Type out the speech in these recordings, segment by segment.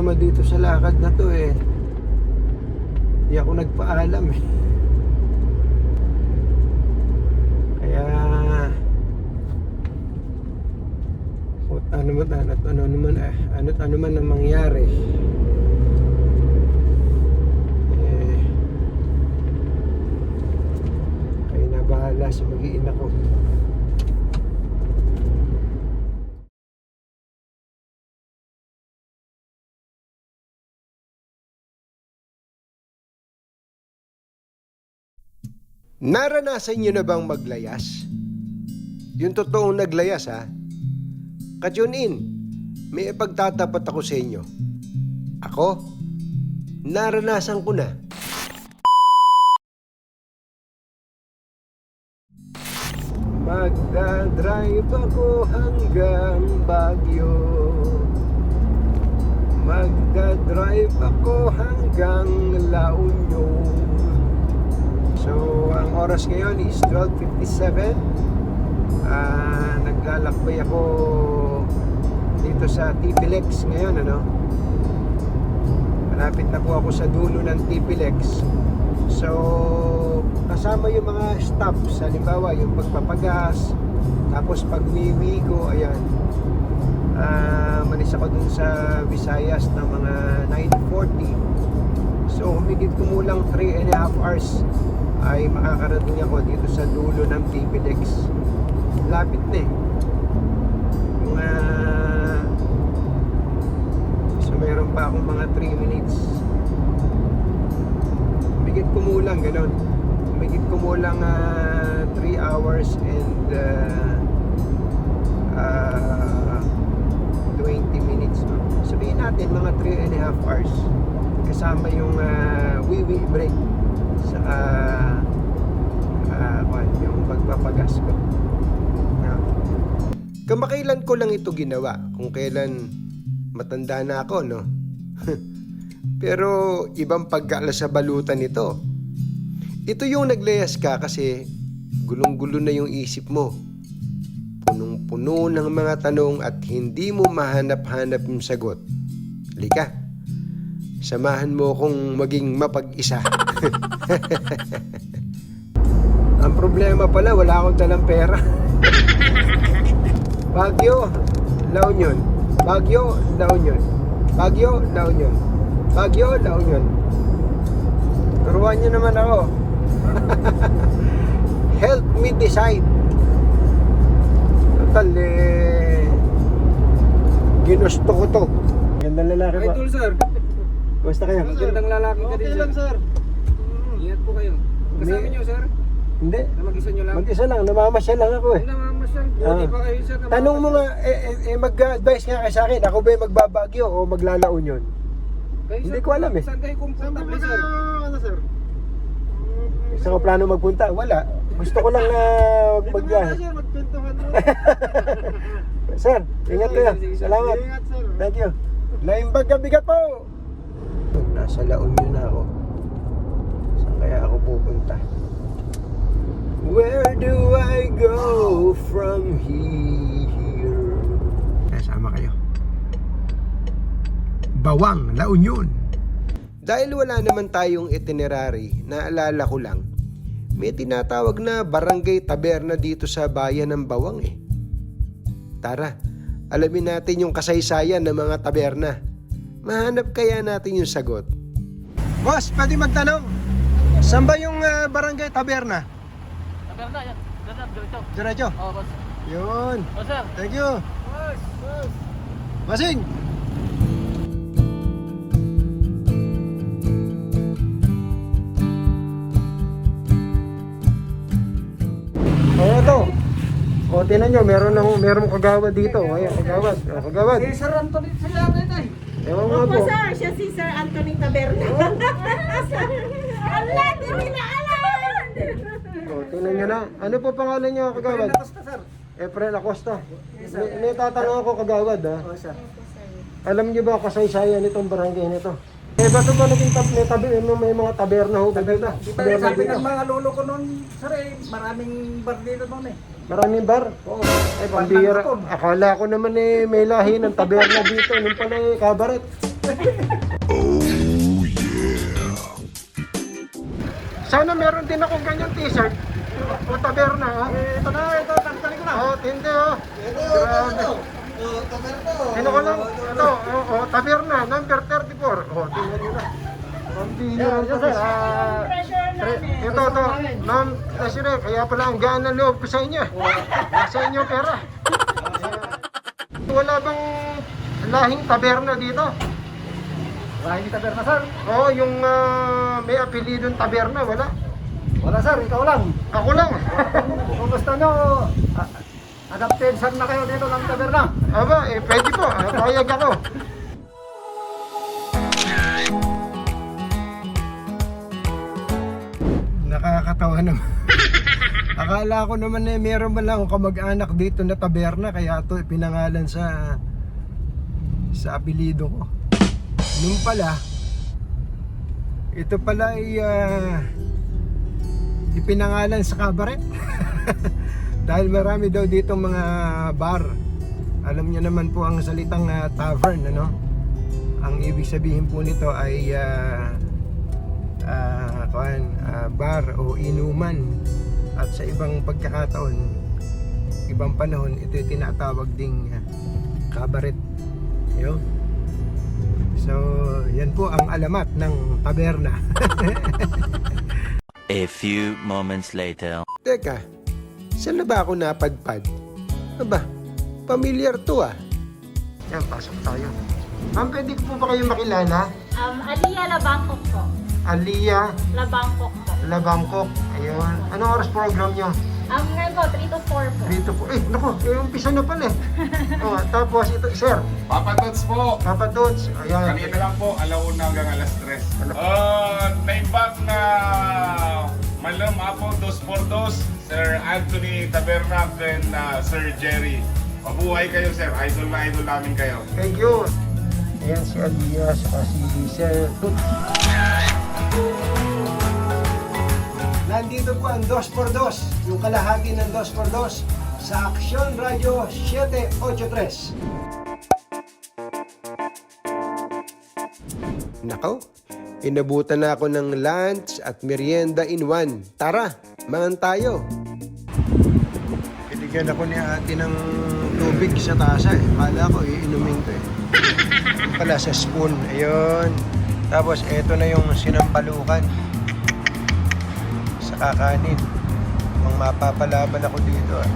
problema dito sa lakad na to eh. Hindi ako nagpaalam eh. Kaya kung ano man ano, ano naman eh, ano ano man ang mangyari. Eh, kayo na bahala sa mag-iina ko. Naranasan nyo na bang maglayas? Yung totoong naglayas ha? Ka-tune in, may ipagtatapat ako sa inyo. Ako, naranasan ko na. Magdadrive ako hanggang Baguio Magdadrive ako hanggang La Union So, ang oras ngayon is 12.57 Ah, Naglalakbay ako dito sa TPLEX ngayon, ano? Malapit na po ako sa dulo ng TPLEX So, kasama yung mga stops, halimbawa yung pagpapagas, tapos pag wiwi ko, ayan, ah malis ako dun sa Visayas ng mga 9.40. So, humigit kumulang 3 and a half hours ay makakarating ako dito sa dulo ng PPDX. Lapit na eh. Mga so meron pa akong mga 3 minutes Humigit kumulang ganun. Humigit kumulang 3 hours and uh, uh, 20 minutes. Sabihin natin mga 3 and a half hours. Kasama yung uh, wee break sa uh, uh, yung pagpapagas ko. No? Kamakailan ko lang ito ginawa kung kailan matanda na ako, no? Pero ibang pagkala sa balutan nito. Ito yung naglayas ka kasi gulong-gulo na yung isip mo. Punong-puno ng mga tanong at hindi mo mahanap-hanap yung sagot. Lika, samahan mo kong maging mapag-isa. Ang problema pala, wala akong dalang pera. Bagyo, La Union. Bagyo, La Union. Bagyo, La Union. Bagyo, La Union. Turuan nyo naman ako. Help me decide. Total, eh, ginusto ko to. Gandang lalaki ba? Idol sir, Basta kayo? magandang lalaki ka din Okay sir. lang sir. Ingat po kayo. Kasama May- niyo sir, Hindi. na mag-isa niyo lang. Mag-isa lang, namamasyal lang ako eh. Ay, namamasyal. Buti Ah. pa kayo sir. Tanong mo nga, eh, eh, eh, mag-advise nga kayo sa akin, ako ba yung magbabagyo o maglalaon yun? Kayo, Hindi ko alam eh. Saan kayo Saan ba sir? ano sir? Gusto ko plano magpunta? Wala. Gusto ko lang na Dito muna magbiyahe. sir, magkwentuhan mo. Sir, ingat kayo. Salamat. Ingat sir. Thank you. Lain bag bigat po. Nasa La Union na ako. Saan kaya ako pupunta? Where do I go from here? Kasama kayo. Bawang, La Union. Dahil wala naman tayong itinerary, naalala ko lang, may tinatawag na barangay taberna dito sa bayan ng Bawang eh. Tara, alamin natin yung kasaysayan ng mga taberna. Mahanap kaya natin yung sagot. Boss, pwede magtanong? Saan ba yung ah, barangay taberna? Taberna, yan. Taberna, diretso. Diretso. Oo, boss. Yun. Oh, sir. Thank you. Masing! Oh, ito. O, tinan nyo, meron, ng, meron kagawad dito. Ayan, kagawad. O, kagawad. Eh, sir Anthony, sila natin Ewan mo Opo, po. sir. Siya si Sir Anthony Taberna. Ala, di mo na alam. O, tinan nyo na. Ano po pangalan nyo, kagawad? Efren Acosta. May, may tatanong ako kagawad ha. Oo sir. Alam niyo ba kasaysayan nitong barangay nito? Eh, ba't ba naging tab may, tabi, may, may mga taberna ho ba dito? Taberna Sabi dito. ng mga lolo ko noon, sir eh, maraming bar dito noon eh. Maraming bar? Oo. Ay, pambira. Akala ko naman eh, may lahi ng taberna dito. Nung pala eh, kabaret. Sana meron din akong ganyan t-shirt. O taberna, oh. Eh, ito na, ito, tanggalin ko na. Oh, tindi, oh. Grabe. Sino ko lang? Ito, oh, oh, taberna, number 34. Oh, tingnan nyo na. Ito, yan, sir. sir. Ah. Ito, ito. Ma'am, Desiree, kaya pala ang gaan ng loob ko sa inyo. Nasa inyo pera. Wala bang lahing taberna dito? Maraming kita na, sir. Oo, yung ah, may apelidong taberna, wala. Wala, sir. Ikaw lang. Ako lang. Kung gusto nyo, ah, adapted saan na kayo dito ng taberna. Aba, eh, pwede po. Ah, Payag ako. Nakakatawa naman. Akala ko naman eh, meron man lang kamag-anak dito na taberna, kaya ito pinangalan sa sa apelido ko. Nung pala, ito pala ay ah, ipinangalan sa cabaret. Dahil marami daw dito mga bar. Alam niyo naman po ang salitang ah, tavern, ano? Ang ibig sabihin po nito ay ah, ah, kuwan, ah, bar o inuman. At sa ibang pagkakataon, ibang panahon, ito yung tinatawag ding ah, cabaret. Yun. So, yan po ang alamat ng taberna. A few moments later. Teka, saan na ba ako napadpad? Aba, familiar to ah. Yan, pasok tayo. Ma'am, pwede ko po ba kayo makilala? Um, Aliyah Labangkok po. Alia Labangkok po. Labangkok. Ayun. Anong oras program nyo? Um, ngayon po, 3 to 4 po. Dito po. Eh, naku, eh, umpisa na pala eh. oh, tapos ito, sir, Papa Tots po. Papa Tots. Ayan. Kanina lang po, alauna hanggang alas 3. Uh, naimbak na Malam Apo Dos por Dos, Sir Anthony Tabernac and uh, Sir Jerry. Mabuhay kayo, sir. Idol na idol namin kayo. Thank you. Ayan si Alia, saka si Sir Tut. Nandito po ang 2x2, yung kalahati ng 2x2 sa Aksyon Radio 783. Nako, inabutan na ako ng lunch at merienda in one. Tara, mangan tayo. Binigyan ako ni ate ng tubig sa tasa eh. Kala ko iinumin ko eh. Pala sa spoon. Ayun. Tapos eto na yung sinampalukan. Sa kakanin. Ang mapapalaban ako dito ah.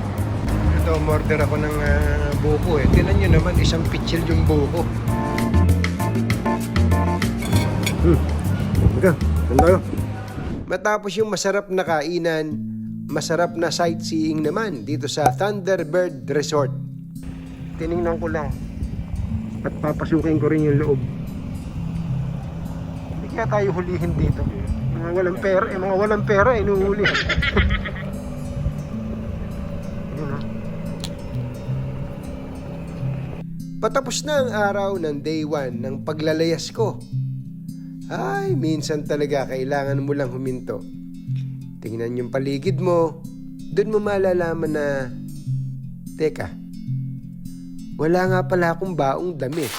Ito, umorder ako ng ah, buko eh. Tinan nyo naman, isang pitchil yung buko. Hmm. Ika, tayo. Matapos yung masarap na kainan, masarap na sightseeing naman dito sa Thunderbird Resort. Tiningnan ko lang at papasukin ko rin yung loob. Kaya tayo hulihin dito. Mga walang pera, eh, mga walang pera, inuhuli. Yun, oh. Patapos na ang araw ng day 1 ng paglalayas ko. Ay, minsan talaga kailangan mo lang huminto. Tingnan yung paligid mo, doon mo malalaman na, teka, wala nga pala akong baong damit.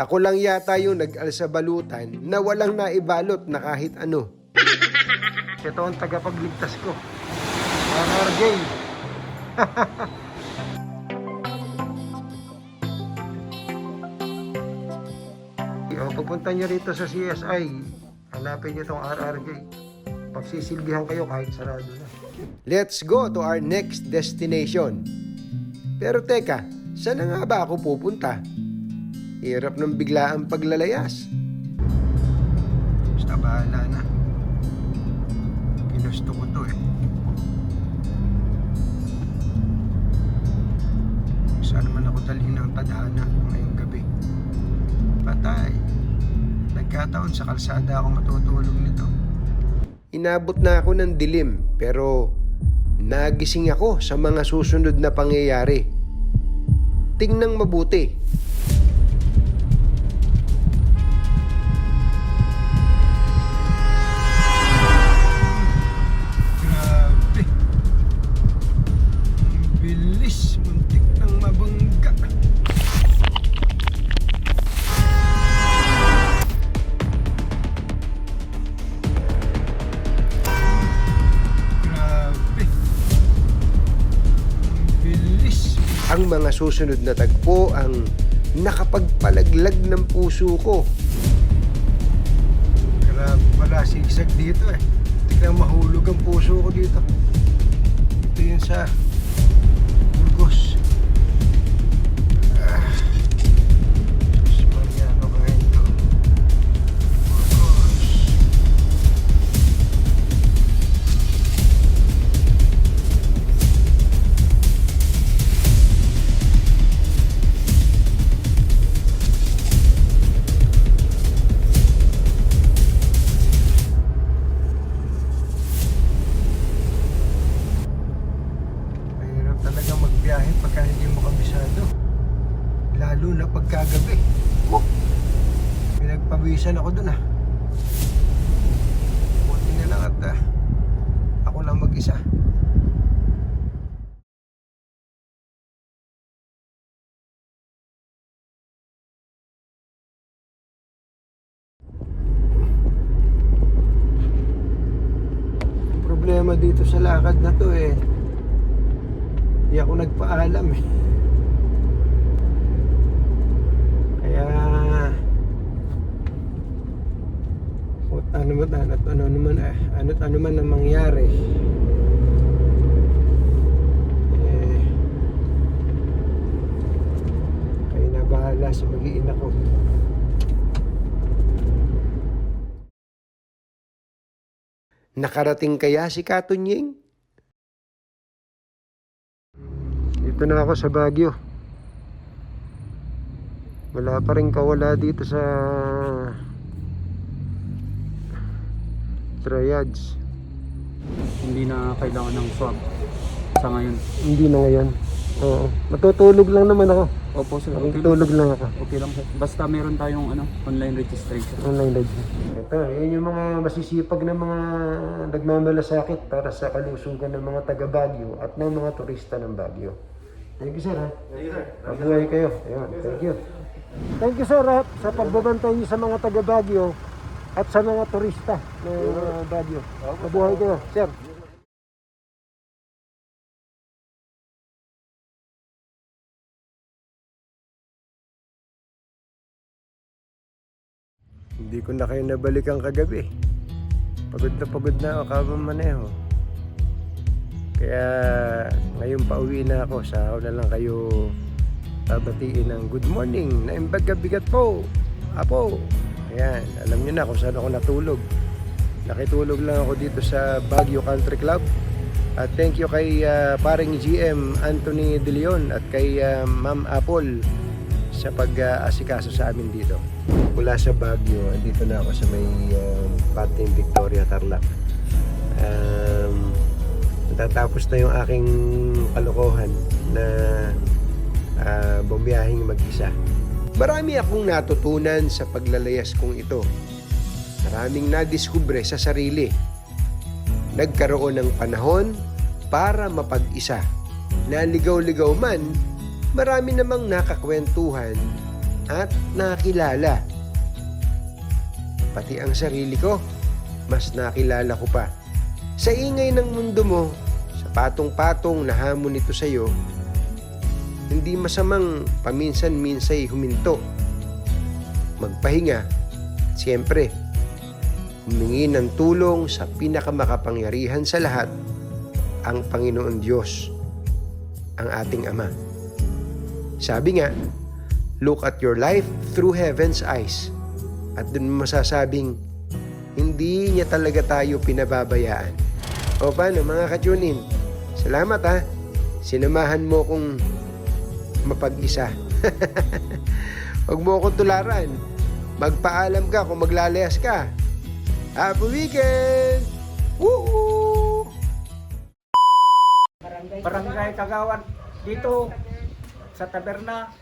Ako lang yata yung nag-alsa balutan na walang naibalot na kahit ano. Ito ang tagapagligtas ko. RRJ. O, pupunta nyo rito sa CSI. Hanapin nyo itong RRJ. Pagsisilbihan kayo kahit sarado na. Let's go to our next destination. Pero teka, saan na nga ba ako pupunta? Hirap ng biglaang paglalayas. Basta bahala na. Ginusto ko to eh. Saan naman ako dalhin ng tadhana ngayong gabi? Patay. Nagkataon sa kalsada ako matutulog nito. Inabot na ako ng dilim pero nagising ako sa mga susunod na pangyayari. Tingnang mabuti. Mga susunod na tagpo ang nakapagpalaglag ng puso ko. Grabe pala, sigsag dito eh. Tignan mahulog ang puso ko dito. Ito yun sa Lalo na pagkagabi. Oh, pinagpawisan ako dun ah. Buti na lang at ah, ako lang mag-isa. Ang problema dito sa lakad na to eh. Hindi ako nagpaalam eh. Kaya kung ano man ano, naman eh, ano ano man ang mangyari. Eh, kayo na bahala sa mag-iina ko. Nakarating kaya si Katunying? Dito na ako sa Baguio. Wala pa rin kawala dito sa triads. hindi na kailangan ng swab sa ngayon. Hindi na ngayon. Oo. Matutulog lang naman ako. Opo sir. Matutulog lang ako. okay lang sir. Basta meron tayong ano, online registration. Online live. Ito, yun yung mga masisipag na mga nagmamalasakit para sa kalusugan ng mga taga Baguio at ng mga turista ng Baguio. Thank you sir ha. Thank you sir. Mabuhay kayo. Ayun, thank you. Thank you sir ha, sa pagbabantay niyo sa mga taga Baguio at sa mga turista ng uh, Baguio. Mabuhay kayo, sir. Hindi ko na kayo nabalikan kagabi. Pagod na pagod na ako kabamaneho. Kaya ngayon pauwi na ako. Sa ako na lang kayo babatiin ng good morning na imbagabigat po. Apo. Ayan, alam niyo na kung saan ako natulog. Nakitulog lang ako dito sa Baguio Country Club. At thank you kay ah, paring GM Anthony De Leon at kay ah, Ma'am Apple sa pag-asikaso sa amin dito. Mula sa Baguio, andito na ako sa may um, Pating Victoria Tarlac. Um, natatapos na yung aking kalokohan na uh, bumiyahing mag-isa. Marami akong natutunan sa paglalayas kong ito. Maraming nadiskubre sa sarili. Nagkaroon ng panahon para mapag-isa. Naligaw-ligaw man, marami namang nakakwentuhan at nakilala. Pati ang sarili ko, mas nakilala ko pa. Sa ingay ng mundo mo, sa patong-patong na hamon nito sa iyo, hindi masamang paminsan-minsay huminto. Magpahinga, siyempre, humingi ng tulong sa pinakamakapangyarihan sa lahat, ang Panginoon Diyos, ang ating Ama. Sabi nga, look at your life through heaven's eyes. At dun masasabing, hindi niya talaga tayo pinababayaan. O paano mga kajunin? Salamat ha. Sinamahan mo kong mapag-isa. Huwag mo akong tularan. Magpaalam ka kung maglalayas ka. Happy weekend! Woo! Barangay Kagawan dito sa taberna.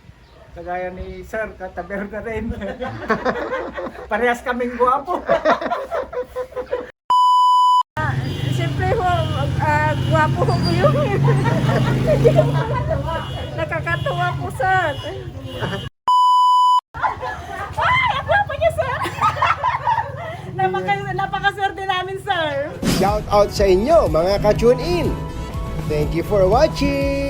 Kagaya ni Sir, kataberna rin. Parehas kaming guwapo. Siyempre ho, ah, gwapo ho po yun. Po, sir. Ay, ang gwapo niya, sir. Napaka, napaka-swerte namin, sir. Shout out sa inyo mga ka-tune in. Thank you for watching.